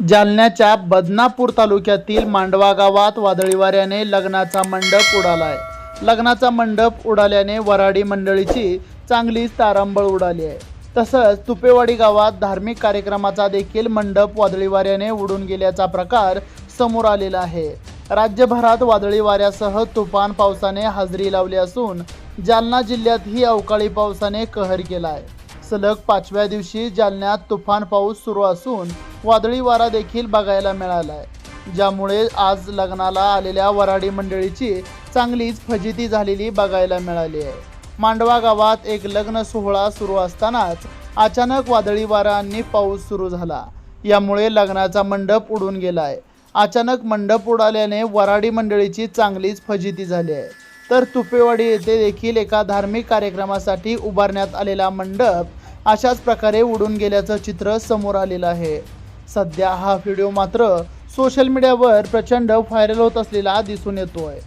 जालन्याच्या बदनापूर तालुक्यातील मांडवा गावात वादळी वाऱ्याने लग्नाचा मंडप उडालाय. लग्नाचा मंडप उडाल्याने वराडी मंडळीची चांगलीच तारांबळ उडाली आहे. तसंच तुपेवाडी गावात धार्मिक कार्यक्रमाचा देखील मंडप वादळी वाऱ्याने उडून गेल्याचा प्रकार समोर आलेला आहे. राज्यभरात वादळी वाऱ्यासह तुफान पावसाने हजेरी लावली असून जालना जिल्ह्यातही अवकाळी पावसाने कहर केला आहे सलग पाचव्या दिवशी जालन्यात तुफान पाऊस सुरू असून वादळी वारा देखील बघायला मिळाला आहे ज्यामुळे आज लग्नाला आलेल्या वराडी मंडळीची चांगलीच फजिती झालेली बघायला मिळाली आहे. मांडवा गावात एक लग्न सोहळा सुरू असतानाच अचानक वादळी वारा पाऊस सुरू झाला. यामुळे लग्नाचा मंडप उडून गेलाय. अचानक मंडप उडाल्याने वराडी मंडळीची चांगलीच फजिती झाली आहे. तर तुपेवाडी येथे देखील एका धार्मिक कार्यक्रमासाठी उभारण्यात आलेला मंडप अशाच प्रकारे उडून गेल्याचं चित्र समोर आलेलं आहे. सध्या हा व्हिडिओ मात्र सोशल मीडियावर प्रचंड व्हायरल होत असलेला दिसून येतो आहे